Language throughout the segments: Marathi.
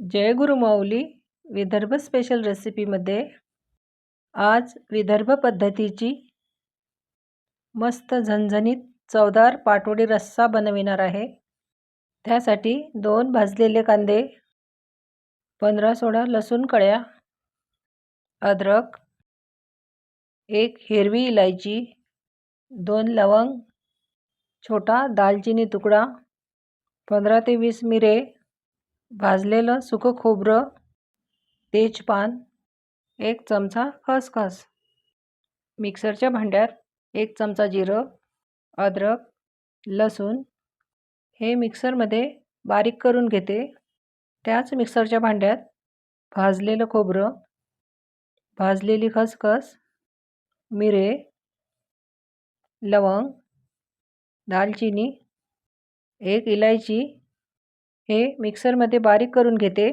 जय गुरुमाऊली विदर्भ स्पेशल रेसिपीमध्ये आज विदर्भ पद्धतीची मस्त झणझणीत चवदार पाटवडी रस्सा बनविणार आहे. त्यासाठी दोन भाजलेले कांदे पंधरा सोळा लसूण कळ्या अद्रक एक हिरवी इलायची दोन लवंग छोटा दालचिनी तुकडा पंधरा ते वीस मिरे भाजलेलं सुकं खोबरं तेजपान एक चमचा खसखस. मिक्सरच्या भांड्यात एक चमचा जिरं अद्रक लसूण. हे मिक्सरमध्ये बारीक करून घेते. त्याच मिक्सरच्या भांड्यात भाजलेलं खोबरं भाजलेली खसखस मिरे लवंग दालचिनी एक इलायची हे मिक्सरमध्ये बारीक करून घेते.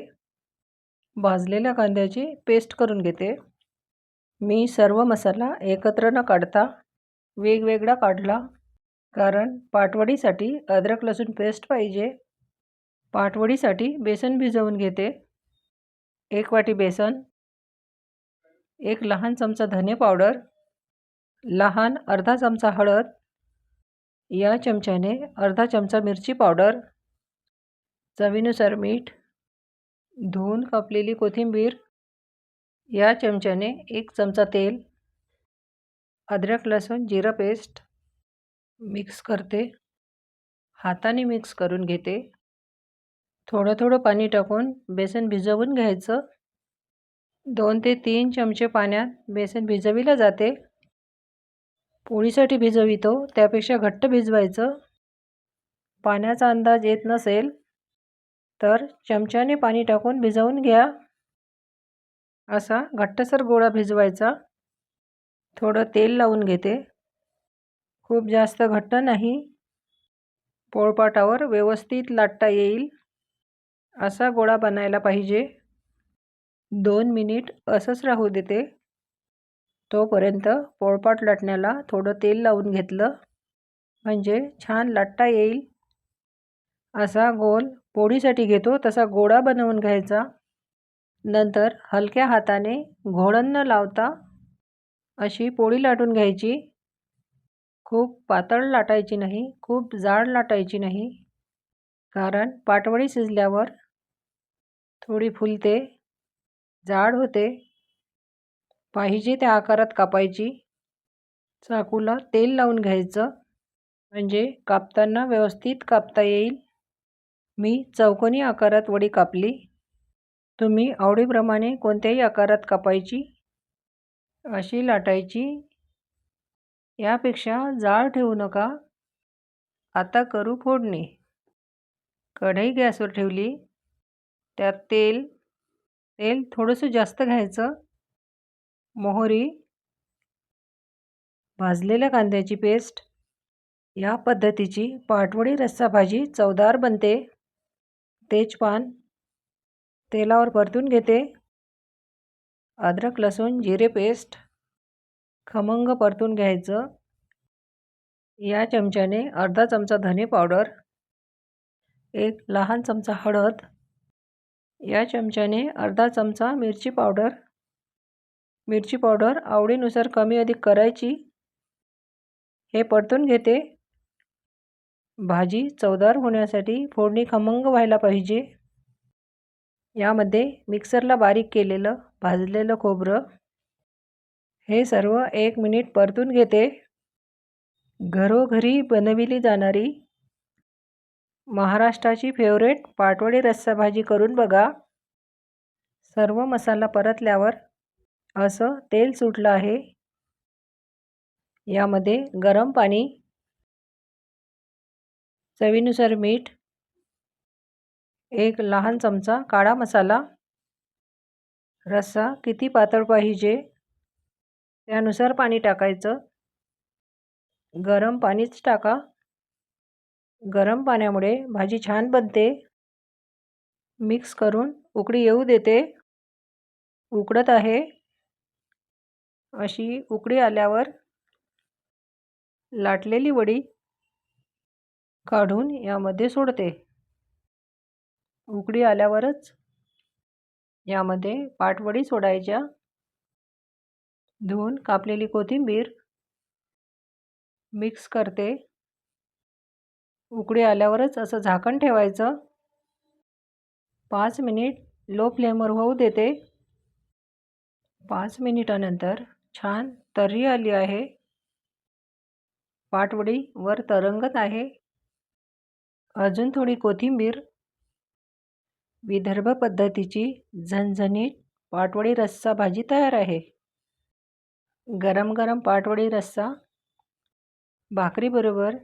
भाजलेल्या कांद्याची पेस्ट करून घेते. मी सर्व मसाला एकत्र न काढता वेगवेगळा काढला कारण पाटवडीसाठी अद्रक लसूण पेस्ट पाहिजे. पाटवडीसाठी बेसन भिजवून घेते. एक वाटी बेसन एक लहान चमचा धने पावडर लहान अर्धा चमचा हळद या चमच्याने अर्धा चमचा मिरची पावडर चवीनुसार मीठ धुवून कापलेली कोथिंबीर या चमच्याने एक चमचा तेल अद्रक लसूण जिरा पेस्ट मिक्स करते. हाताने मिक्स करून घेते. थोडं थोडं पाणी टाकून बेसन भिजवून घ्यायचं. दोन ते तीन चमचे पाण्यात बेसन भिजविलं जाते. पोळीसाठी भिजवितो त्यापेक्षा घट्ट भिजवायचं. पाण्याचा अंदाज येत नसेल तर चमच्याने पाणी टाकून भिजवून घ्या. असा घट्टसर गोळा भिजवायचा. थोडं तेल लावून घेते. खूप जास्त घट्ट नाही. पोळपाटावर व्यवस्थित लाटता येईल. असा गोळा बनायला पाहिजे. दोन मिनिट असंच राहू देते. तोपर्यंत पोळपाट लाटण्याला थोडं तेल लावून घेतलं. म्हणजे छान लाटता येईल. असा गोल पोळीसाठी घेतो तसा गोळा बनवून घ्यायचा. नंतर हलक्या हाताने घोळण न लावता अशी पोळी लाटून घ्यायची. खूप पातळ लाटायची नाही खूप जाड लाटायची नाही कारण पाटवडी शिजल्यावर थोडी फुलते जाड होते. पाहिजे त्या आकारात कापायची. चाकूला तेल लावून घ्यायचं. म्हणजे कापताना व्यवस्थित कापता येईल. मी चौकोनी आकारात वडी कापली. तुम्ही आवडीप्रमाणे कोणत्याही आकारात कापायची अशी लाटायची. यापेक्षा जाळ ठेवू नका. आता करू फोडणी. कढई गॅसवर ठेवली. त्यात तेल तेल थोडंसं जास्त घ्यायचं. मोहरी भाजलेल्या कांद्याची पेस्ट. या पद्धतीची पाटवडी रस्सा भाजी चवदार बनते. तेजपान तेलावर परतून घेते. अद्रक लसूण जिरे पेस्ट खमंग परतून घ्यायचं. या चमच्याने अर्धा चमचा धने पावडर एक लहान चमचा हळद या चमच्याने अर्धा चमचा मिरची पावडर. मिरची पावडर आवडीनुसार कमी अधिक करायची. हे परतून घेते. भाजी चवदार होण्यासाठी फोडणी खमंग व्हायला पाहिजे. यामध्ये मिक्सरला बारीक केलेलं भाजलेलं खोबरं. हे सर्व एक मिनिट परतून घेते. घरोघरी बनविली जाणारी महाराष्ट्राची फेवरेट पाटवडी रस्सा भाजी करून बघा. सर्व मसाला परतल्यावर असं तेल सुटलं आहे. यामध्ये गरम पाणी चवीनुसार मीठ एक लहान चमचा काळा मसाला रस्सा किती पातळ पाहिजे त्यानुसार पाणी टाकायचं. गरम पाणीच टाका. गरम पाण्यामुळे भाजी छान बनते. मिक्स करून उकळी येऊ देते. उकडत आहे. अशी उकळी आल्यावर लाटलेली वडी काढून यामध्ये सोडते. उकडी आल्यावरच यामध्ये पाटवडी सोडायच्या. धुवून कापलेली कोथिंबीर मिक्स करते. उकडी आल्यावरच असं झाकण ठेवायचं. पाच मिनिट लो फ्लेमवर होऊ देते. पाच मिनिटानंतर छान तर्री आली आहे. पाटवडी वर तरंगत आहे. अजून थोडी कोथिंबीर. विदर्भ पद्धतीची झणझणीत पाटवडी रस्सा भाजी तयार आहे. गरम गरम पाटवडी रस्सा. भाकरीबरोबर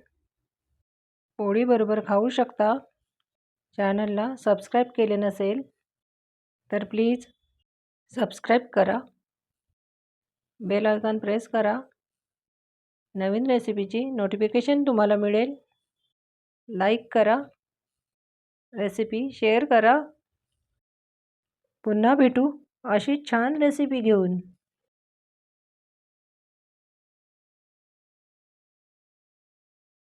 पोळीबरोबर खाऊ शकता. चॅनलला सबस्क्राईब केले नसेल तर प्लीज सबस्क्राईब करा. बेल आयकॉन प्रेस करा. नवीन रेसिपीची नोटिफिकेशन तुम्हाला मिळेल. लाईक करा. रेसिपी शेअर करा. पुन्हा भेटू. अशी छान रेसिपी घेऊन.